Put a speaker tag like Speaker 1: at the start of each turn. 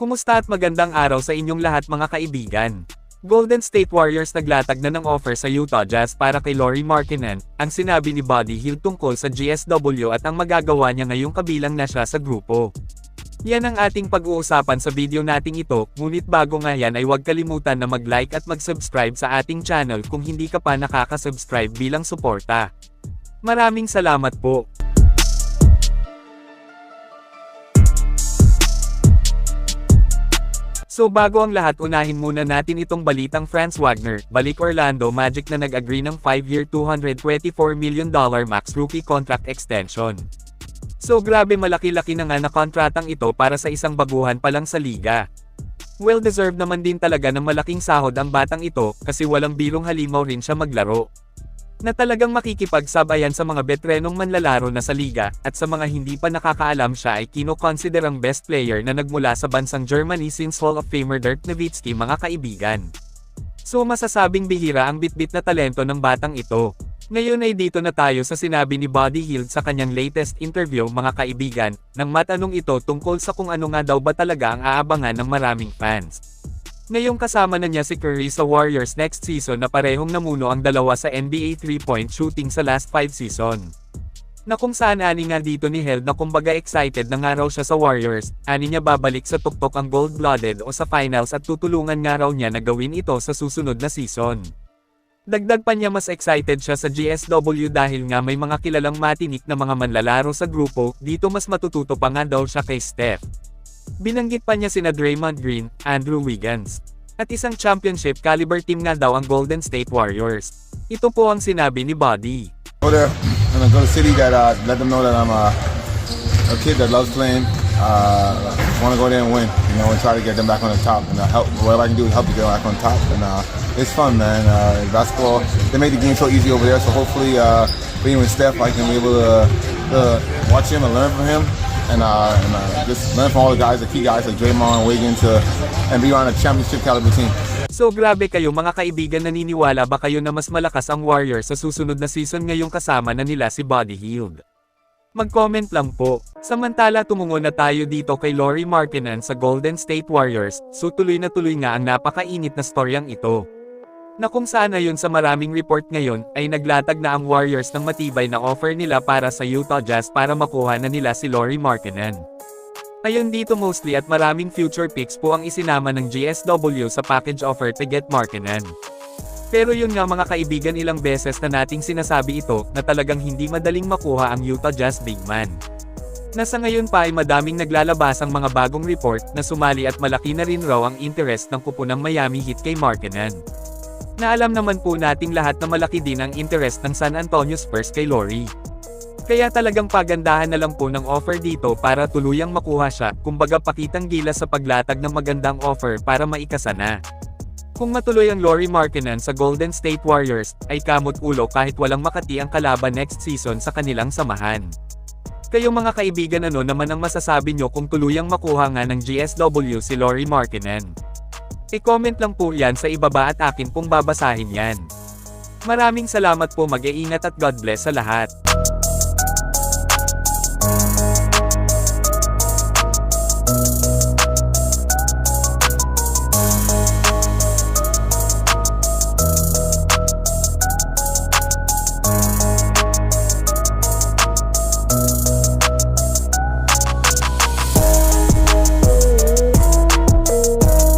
Speaker 1: Kumusta at magandang araw sa inyong lahat mga kaibigan. Golden State Warriors naglatag na ng offer sa Utah Jazz para kay Laurie Markkinen, ang sinabi ni Buddy Hield tungkol sa GSW at ang magagawa niya ngayong kabilang na siya sa grupo. Yan ang ating pag-uusapan sa video nating ito, ngunit bago nga yan ay huwag kalimutan na mag-like at mag-subscribe sa ating channel kung hindi ka pa nakaka-subscribe bilang suporta. Maraming salamat po. So bago ang lahat unahin muna natin itong balitang Franz Wagner, balik Orlando Magic na nag-agree ng 5-year $224 million max rookie contract extension. So grabe malaki-laki na nga na kontratang ito para sa isang baguhan pa lang sa liga. Well-deserved naman din talaga ng malaking sahod ang batang ito kasi walang birong halimaw rin siya maglaro. Na talagang makikipagsabayan sa mga betrenong manlalaro na sa liga, at sa mga hindi pa nakakaalam siya ay kino-consider ang best player na nagmula sa bansang Germany since Hall of Famer Dirk Nowitzki mga kaibigan. So masasabing bihira ang bitbit na talento ng batang ito. Ngayon ay dito na tayo sa sinabi ni Buddy Hield sa kanyang latest interview mga kaibigan, nang matanong ito tungkol sa kung ano nga daw ba talaga ang aabangan ng maraming fans. Ngayong kasama na niya si Curry sa Warriors next season na parehong namuno ang dalawa sa NBA 3-point shooting sa last 5 season. Na kung saan ani nga dito ni Held na kumbaga excited na nga raw siya sa Warriors, ani niya babalik sa tuktok ang gold-blooded o sa finals at tutulungan nga raw niya na gawin ito sa susunod na season. Dagdag pa niya mas excited siya sa GSW dahil nga may mga kilalang matinik na mga manlalaro sa grupo, dito mas matututo pa nga daw siya kay Steph. Binanggit pa niya sina Draymond Green, Andrew Wiggins. At isang championship caliber team nga daw ang Golden State Warriors. Ito po ang sinabi ni Buddy.
Speaker 2: Go there. Gonna go to city that uh, let them know that I'm a, a kid that loves playing. Uh, want to go there and win, you know, and try to get them back on the top and uh, help whatever I can do to help to get back on top. And uh, it's fun, man. Uh, basketball, they made the game so easy over there. So hopefully, uh, being with Steph, I can be able to, to watch him and learn from him. And, uh, and uh, just learn from all the guys, the key guys like Draymond, Wiggins, uh, and be on a championship caliber team.
Speaker 1: So grabe kayo mga kaibigan naniniwala ba kayo na mas malakas ang Warriors sa susunod na season ngayong kasama na nila si Buddy Hield? Mag-comment lang po. Samantala tumungo na tayo dito kay Laurie Markkinen sa Golden State Warriors, so tuloy na tuloy nga ang napakainit na storyang ito. Na kung saan ayon sa maraming report ngayon, ay naglatag na ang Warriors ng matibay na offer nila para sa Utah Jazz para makuha na nila si Laurie Markkinen. Ayon dito mostly at maraming future picks po ang isinama ng GSW sa package offer to get Markkinen. Pero yun nga mga kaibigan ilang beses na nating sinasabi ito na talagang hindi madaling makuha ang Utah Jazz big man. Nasa ngayon pa ay madaming naglalabas ang mga bagong report na sumali at malaki na rin raw ang interest ng kupo Miami Heat kay Markkinen. Na alam naman po nating lahat na malaki din ang interest ng San Antonio Spurs kay Laurie. Kaya talagang pagandahan na lang po ng offer dito para tuluyang makuha siya, kumbaga pakitang gila sa paglatag ng magandang offer para maikasa na. Kung matuloy ang Laurie Markkinen sa Golden State Warriors, ay kamot ulo kahit walang makati ang kalaban next season sa kanilang samahan. Kayo mga kaibigan ano naman ang masasabi nyo kung tuluyang makuha nga ng GSW si Laurie Markkinen? I-comment lang po yan sa ibaba at akin pong babasahin yan. Maraming salamat po mag-iingat at God bless sa lahat.